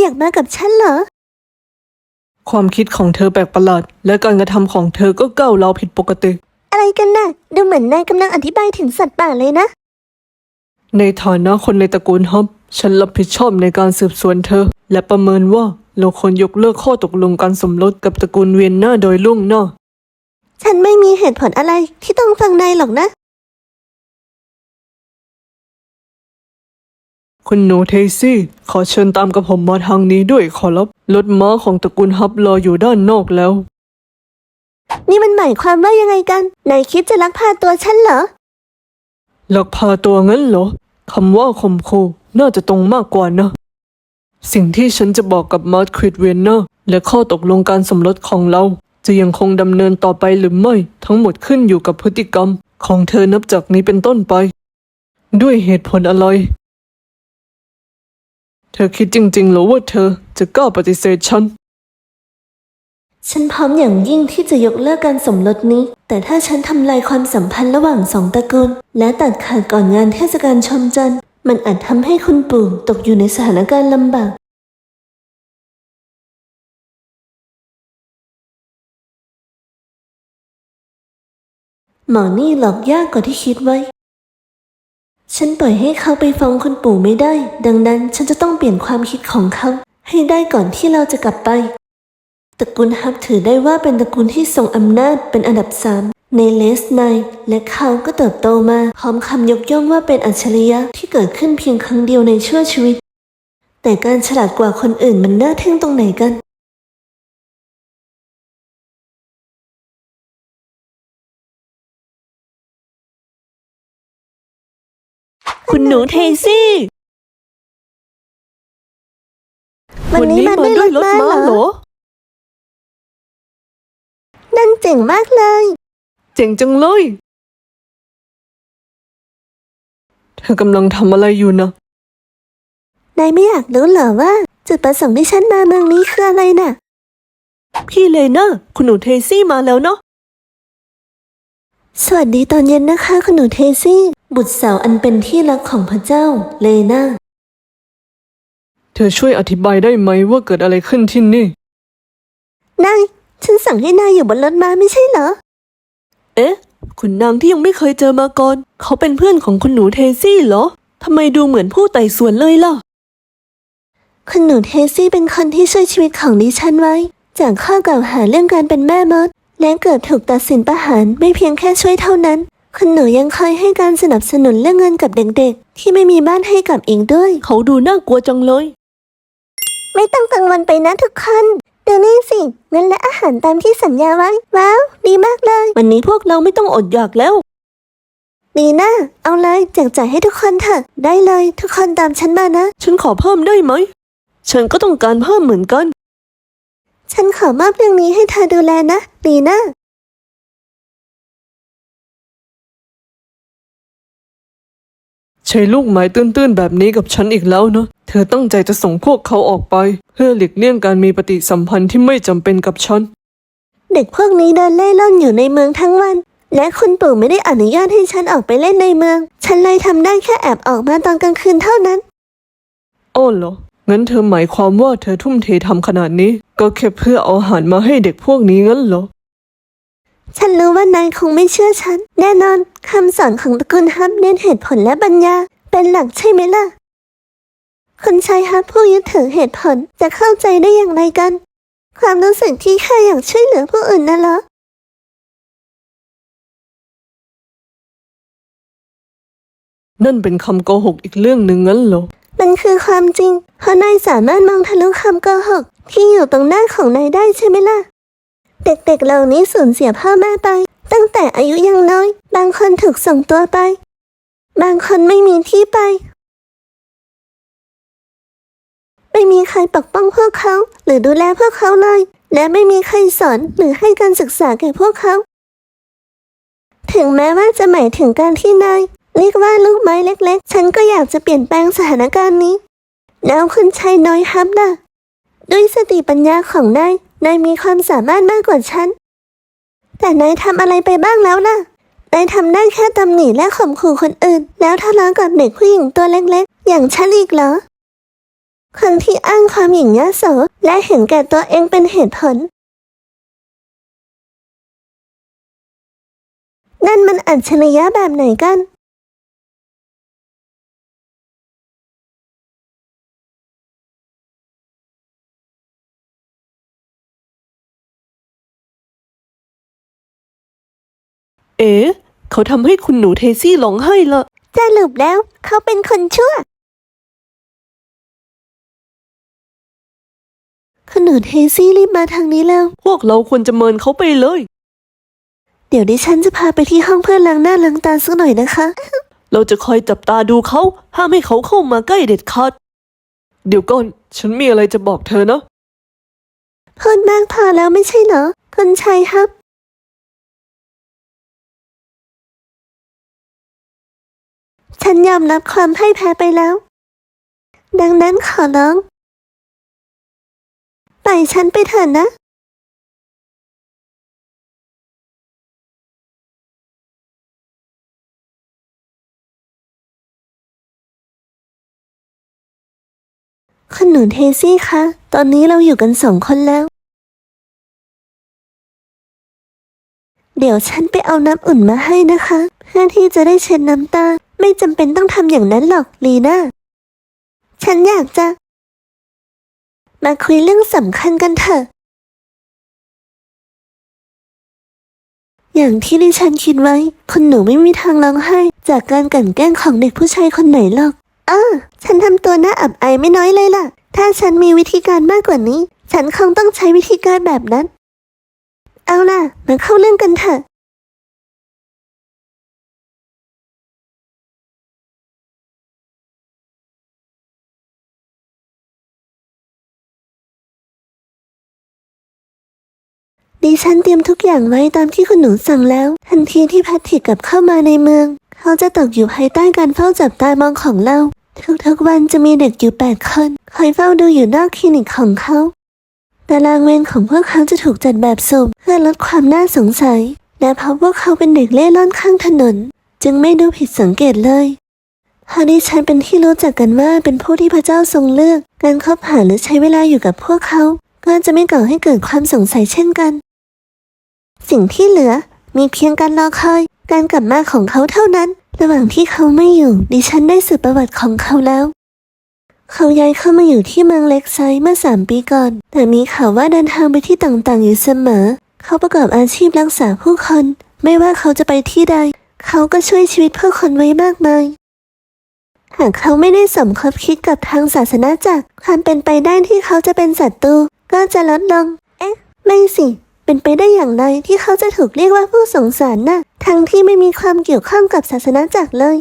อยากมากับฉันเหรอ ความคิดของเธอแปลกประหลาด และการกระทำของเธอก็ก้าวร้าวผิดปกติ อะไรกันน่ะ ดูเหมือนนายกำลังอธิบายถึงสัตว์ป่าเลยนะ ในฐานะคนในตระกูลฮับฉันรับผิดชอบในการสืบสวนเธอ และประเมินว่าเราควรยกเลิกข้อตกลงการสมรสกับตระกูลเวียนหน้าโดยล่วงหน้า ฉันไม่มีเหตุผลอะไรที่ต้องฟังนายหรอกนะ คุณหนูเทซี่ ขอเชิญตามกับผมมาทางนี้ด้วยขอรับรถม้าของตระกูลฮับรออยู่ด้านนอกแล้ว นี่มันหมายความว่ายังไงกันนายคิดจะลักพาตัวฉันเหรอลักพาตัวงั้นเหรอคำว่าข่มขู่น่าจะตรงมากกว่านะ สิ่งที่ฉันจะบอกกับมาร์ทคริดเวนเนอร์และข้อตกลงการสมรสของเรา จะยังคงดำเนินต่อไปหรือไม่ ทั้งหมดขึ้นอยู่กับพฤติกรรม ของเธอนับจากนี้เป็นต้นไป ด้วยเหตุผลอะไร เธอคิดจริงๆเหรอว่าเธอจะกล้าปฏิเสธฉัน ฉันพร้อมอย่างยิ่งที่จะยกเลิกการสมรสนี้ แต่ถ้าฉันทำลายความสัมพันธ์ระหว่างสองตระกูล และตัดขาดก่อนงานเทศกาลชมจันทร์ มันอาจทำให้คุณปู่ตกอยู่ในสถานการณ์ลำบาก หมอนี่หลอกยากกว่าที่คิดไว้ ฉันปล่อยให้เขาไปฟ้องคุณปู่ไม่ได้ ดังนั้นฉันจะต้องเปลี่ยนความคิดของเขา ให้ได้ก่อนที่เราจะกลับไป ตระกูลฮับถือได้ว่าเป็นตระกูลที่ทรงอำนาจเป็นอันดับสามในเลสไนและเขาก็เติบโตมา พร้อมคำยกย่องว่าเป็นอัจฉริยะที่เกิดขึ้นเพียงครั้งเดียวในชั่วชีวิต แต่การฉลาดกว่าคนอื่นมันน่าทึ่งตรงไหนกัน คุณหนูเทซี่ วันนี้มาด้วยรถม้าเหรอ นั่นเจ๋งมากเลย เจ๋งจังเลย เธอกำลังทำอะไรอยู่นะ นายไม่อยากรู้เหรอว่า จุดประสงค์ที่ฉันมาเมืองนี้คืออะไรน่ะ พี่เลน่าคุณหนูเทซี่มาแล้วเนาะ สวัสดีตอนเย็นนะคะ คุณหนูเทซี่ บุตรสาวอันเป็นที่รักของพระเจ้าเลนาเธอช่วยอธิบายได้ไหมว่าเกิดอะไรขึ้นที่นี่ นาย ฉันสั่งให้นายอยู่บนรถม้าไม่ใช่เหรอ เอ๊ะ คุณนางที่ยังไม่เคยเจอมาก่อน เขาเป็นเพื่อนของคุณหนูเทซี่เหรอ ทำไมดูเหมือนผู้ไต่สวนเลยล่ะ คุณหนูเทซี่เป็นคนที่ช่วยชีวิตของดิฉันไว้ จากข้อกล่าวหาเรื่องการเป็นแม่มด และเกิดถูกตัดสินประหารไม่เพียงแค่ช่วยเท่านั้น คุณหนูยังคอยให้การสนับสนุนเรื่องเงินกับเด็กๆ ที่ไม่มีบ้านให้กับอีกด้วย เขาดูน่ากลัวจังเลย ไม่ต้องกังวลไปนะทุกคนดูนี่สิเงินและอาหารตามที่สัญญาไว้ ว้าว ดีมากเลย วันนี้พวกเราไม่ต้องอดอยากแล้ว ดีนะเอาเลยแจกจ่ายให้ทุกคนเถอะ ได้เลยทุกคนตามฉันมานะ ฉันขอเพิ่มได้ไหม ฉันก็ต้องการเพิ่มเหมือนกัน ฉันขอมอบเรื่องนี้ให้เธอดูแลนะดีนะ ใช้ลูกไม้ตื้นๆแบบนี้กับฉันอีกแล้วเนอะเธอตั้งใจจะส่งพวกเขาออกไป เพื่อหลีกเลี่ยงการมีปฏิสัมพันธ์ที่ไม่จำเป็นกับฉัน เด็กพวกนี้เดินเล่ร่อนอยู่ในเมืองทั้งวัน และคุณปู่ไม่ได้อนุญาตให้ฉันออกไปเล่นในเมือง ฉันเลยทำได้แค่แอบออกมาตอนกลางคืนเท่านั้นอ้อเหรอ งั้นเธอหมายความว่าเธอทุ่มเททำขนาดนี้ ก็แค่เพื่อเอาอาหารมาให้เด็กพวกนี้งั้นเหรอ ฉันรู้ว่านายคงไม่เชื่อฉัน แน่นอนคำสอนของตระกูลฮับเน้นเหตุผลและปัญญา เป็นหลักใช่ไหมล่ะ คนชายฮับผู้ยึดถือเหตุผลจะเข้าใจได้อย่างไรกัน ความรู้สึกที่แค่อยากช่วยเหลือผู้อื่นน่ะเหรอนั่นเป็นคำโกหกอีกเรื่องหนึ่งงั้นเหรอ มันคือความจริง เพราะนายสามารถมองทะลุคำโกหก ที่อยู่ตรงหน้าของนายได้ใช่ไหมล่ะ เด็กๆเหล่านี้สูญเสียพ่อแม่ไป ตั้งแต่อายุยังน้อย บางคนถูกส่งตัวไป บางคนไม่มีที่ไป ไม่มีใครปกป้องพวกเขา หรือดูแลพวกเขาเลย และไม่มีใครสอนหรือให้การศึกษาแก่พวกเขา ถึงแม้ว่าจะหมายถึงการที่นายเรียกว่าลูกไม้เล็ก ๆ ฉันก็อยากจะเปลี่ยนแปลงสถานการณ์นี้ แล้วคุณชายน้อยฮับล่ะ ด้วยสติปัญญาของนาย นายมีความสามารถมากกว่าฉัน แต่นายทำอะไรไปบ้างแล้วล่ะ นายทำได้แค่ตำหนิและข่มขู่คนอื่น แล้วทะเลาะกับเด็กผู้หญิงตัวเล็กๆ อย่างฉันอีกเหรอ คนที่อ้างความหยิ่งยโสและเห็นแก่ตัวเองเป็นเหตุผล นั่นมันอัจฉริยะแบบไหนกัน เอ๋เขาทำให้คุณหนูเทซี่ร้องไห้ละสรุปแล้วเขาเป็นคนชั่วคุณหนูเทซี่รีบมาทางนี้แล้ว พวกเราควรจะเมินเขาไปเลย เดี๋ยวดิฉันจะพาไปที่ห้องเพื่อล้างหน้าล้างตาสักหน่อยนะคะ เราจะคอยจับตาดูเขา ห้ามให้เขาเข้ามาใกล้เด็ดขาด เดี๋ยวก่อน ฉันมีอะไรจะบอกเธอนะ พูดมากพอแล้วไม่ใช่เหรอคุณชายครับ ฉันยอมรับความพ่ายแพ้ไปแล้ว ดังนั้นขอร้องปล่อยฉันไปเถอะนะ คุณหนูเทซี่คะ ตอนนี้เราอยู่กันสองคนแล้ว เดี๋ยวฉันไปเอาน้ำอุ่นมาให้นะคะ เพื่อที่จะได้เช็ดน้ำตา ไม่จำเป็นต้องทำอย่างนั้นหรอกลีน่าฉันอยากจะ มาคุยเรื่องสำคัญกันเถอะ อย่างที่ดิฉันคิดไว้คุณหนูไม่มีทางร้องไห้ จากการกลั่นแกล้งของเด็กผู้ชายคนไหนหรอกเออฉันทำตัวน่าอับอายไม่น้อยเลยล่ะ ถ้าฉันมีวิธีการมากกว่านี้ ฉันคงต้องใช้วิธีการแบบนั้น เอาล่ะ มาเข้าเรื่องกันเถอะ ดิฉันเตรียมทุกอย่างไว้ตามที่คุณหนูสั่งแล้ว ทันทีที่แพทริกกลับเข้ามาในเมือง เขาจะตกอยู่ภายใต้การเฝ้าจับตามองของเรา ทุกๆวันจะมีเด็กอยู่แปดคนคอยเฝ้าดูอยู่นอกคลินิกของเขาตารางเวรของพวกเขาจะถูกจัดแบบสุ่มเพื่อลดความน่าสงสัย และเพราะพวกเขาเป็นเด็กเล่ร่อนข้างถนน จึงไม่ดูผิดสังเกตเลยพอดิฉันเป็นที่รู้จักกันว่าเป็นผู้ที่พระเจ้าทรงเลือก การคบหาหรือใช้เวลาอยู่กับพวกเขา ก็จะไม่ก่อให้เกิดความสงสัยเช่นกัน สิ่งที่เหลือมีเพียงการรอคอย การกลับมาของเขาเท่านั้น ระหว่างที่เขาไม่อยู่ ดิฉันได้สืบประวัติของเขาแล้ว เขาย้ายเข้ามาอยู่ที่เมืองเล็กไซเมื่อสามปีก่อน แต่มีข่าวว่าเดินทางไปที่ต่างๆอยู่เสมอ เขาประกอบอาชีพรักษาผู้คน ไม่ว่าเขาจะไปที่ใด เขาก็ช่วยชีวิตผู้คนไว้มากมาย หากเขาไม่ได้สมคบคิดกับทางศาสนาจักรความเป็นไปได้ที่เขาจะเป็นศัตรูก็จะลดลง เอ๊ะ ไม่สิ เป็นไปได้อย่างไรที่เขาจะถูกเรียกว่าผู้สงสารนะ่ะ ทั้งที่ไม่มีความเกี่ยวข้องกับศาสนาจักรเลย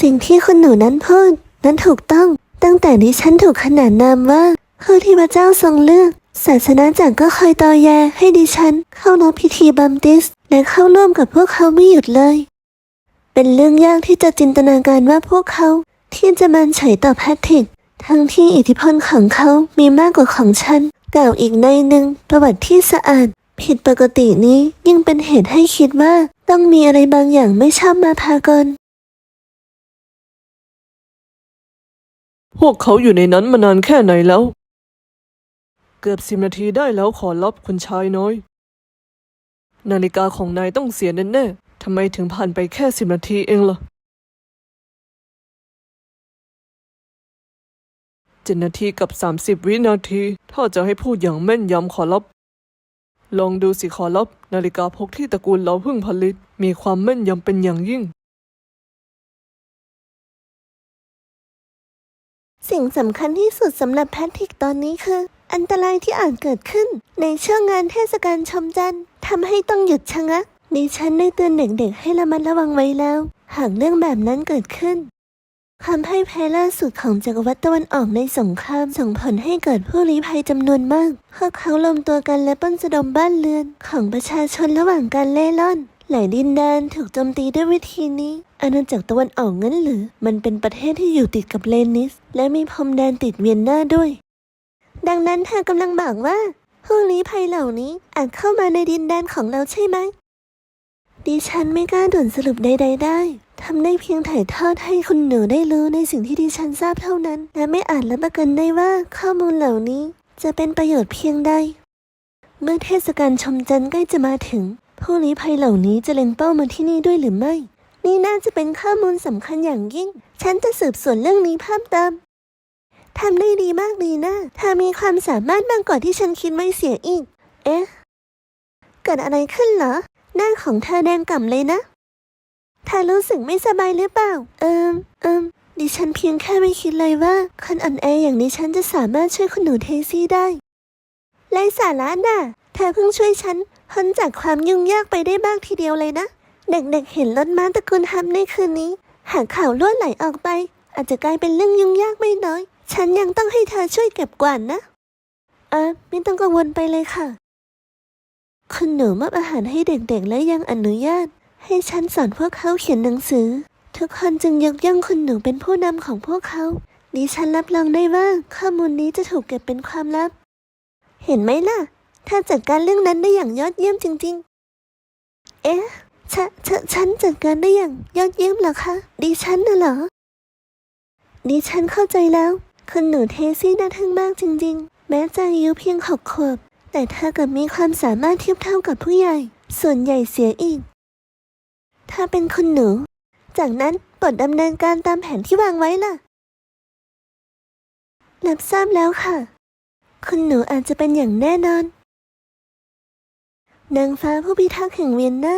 สิ่งที่คุณหนูนั้นพูด นั้นถูกต้อง ตั้งแต่ดิฉันถูกขนานนามว่าผู้ที่พระเจ้าทรงเลือก ศาสนาจักรก็คอยตอแยให้ดิฉัน เข้ารับพิธีบัมติส และเข้าร่วมกับพวกเขาไม่หยุดเลย เป็นเรื่องยากที่จะจินตนาการว่าพวกเขา ที่จะมันเฉยต่อแพทริกทั้งที่อิทธิพลของเขามีมากกว่าของฉัน กล่าวอีกในหนึ่งประวัติที่สะอาด ผิดปกตินี้ยิ่งเป็นเหตุให้คิดว่า ต้องมีอะไรบางอย่างไม่ชอบมาพากลพวกเขาอยู่ในนั้นมานานแค่ไหนแล้ว เกือบสิบนาทีได้แล้วขอรับคุณชายน้อย นาฬิกาของนายต้องเสียแน่ๆทำไมถึงผ่านไปแค่สิบนาทีเองล่ะ เจ็ดนาทีกับสามสิบวินาที ถ้าจะให้พูดอย่างแม่นยำขอรับ ลองดูสิขอรับ นาฬิกาพกที่ตระกูลเราเพิ่งผลิต มีความแม่นยำเป็นอย่างยิ่ง สิ่งสำคัญที่สุดสำหรับแพทริกตอนนี้คือ อันตรายที่อาจเกิดขึ้น ในช่วงงานเทศกาลชมจันทร์ทำให้ต้องหยุดชะงักดิฉันได้เตือนเด็กๆให้ระมัดระวังไว้แล้ว หากเรื่องแบบนั้นเกิดขึ้น ความพ่ายแพ้ล่าสุดของจักรวรรดิตะวันออกในสงครามส่งผลให้เกิดผู้ลี้ภัยจำนวนมาก พวกเขารวมตัวกันและปล้นสะดมบ้านเรือน ของประชาชนระหว่างการเล่ร่อน หลายดินแดนถูกโจมตีด้วยวิธีนี้ อาณาจักรตะวันออกงั้นหรือ มันเป็นประเทศที่อยู่ติดกับเลนิส และมีพรมแดนติดเวียนนาด้วย ดังนั้นเธอกำลังบอกว่า ผู้ลี้ภัยเหล่านี้อาจเข้ามาในดินแดนของเราใช่ไหมดิฉันไม่กล้าด่วนสรุปใดๆได้ ทำได้เพียงถ่ายทอดให้คุณหนูได้รู้ในสิ่งที่ดิฉันทราบเท่านั้น และไม่อาจรับประกันได้ว่าข้อมูลเหล่านี้จะเป็นประโยชน์เพียงใด เมื่อเทศกาลชมจันทร์ใกล้จะมาถึง ผู้ลี้ภัยเหล่านี้จะเล็งเป้ามาที่นี่ด้วยหรือไม่ นี่น่าจะเป็นข้อมูลสำคัญอย่างยิ่ง ฉันจะสืบสวนเรื่องนี้เพิ่มเติมทำได้ดีมากดีนะเธอมีความสามารถมากกว่าที่ฉันคิดไม่เสียอีก เอ๊ะ เกิดอะไรขึ้นเหรอ หน้าของเธอแดงก่ำเลยนะ อรู้สึกไม่สบายหรือเปล่า เอิมเอิมดิฉันเพียงแค่ไม่คิดเลยว่าคนอ่อนแออย่างดิฉันจะสามารถช่วยคุณหนูเทซี่ได้ไรสาระน่ะ เธอเพิ่งช่วยฉันพ้นจากความยุ่งยากไปได้บ้างทีเดียวเลยนะ เด็กๆเห็นรถม้าตระกูลฮัมในคืนนี้ หากข่าวล่วไหลออกไป อาจจะกลายเป็นเรื่องยุ่งยากไม่น้อย ฉันยังต้องให้เธอช่วยเก็บกวาดนนะเออไม่ต้องกังวลไปเลยค่ะ คุณหนูมอบอาหารให้เด็กๆและยังอนุญาต ให้ฉันสอนพวกเขาเขียนหนังสือ ทุกคนจึงยกย่องคุณหนูเป็นผู้นำของพวกเขา ดิฉันรับรองได้ว่าข้อมูลนี้จะถูกเก็บเป็นความลับ เห็นไหมล่ะ ถ้าจัดการเรื่องนั้นได้อย่างยอดเยี่ยมจริง ๆ เอ๊ะฉะฉะฉันจัดการได้อย่างยอดเยี่ยมเหรอคะ ดิฉันน่ะเหรอ ดิฉันเข้าใจแล้ว คุณหนูเทซี่น่าทึ่งมากจริง ๆ แม้จะอายุเพียงหกขวบ แต่เธอกับมีความสามารถเทียบเท่ากับผู้ใหญ่ ส่วนใหญ่เสียอีก ถ้าเป็นคุณหนู จากนั้นโปรดดำเนินการตามแผนที่วางไว้ล่ะ รับทราบแล้วค่ะ คุณหนูอาจจะเป็นอย่างแน่นอน นางฟ้าผู้พิทักษ์แห่งเวียนนา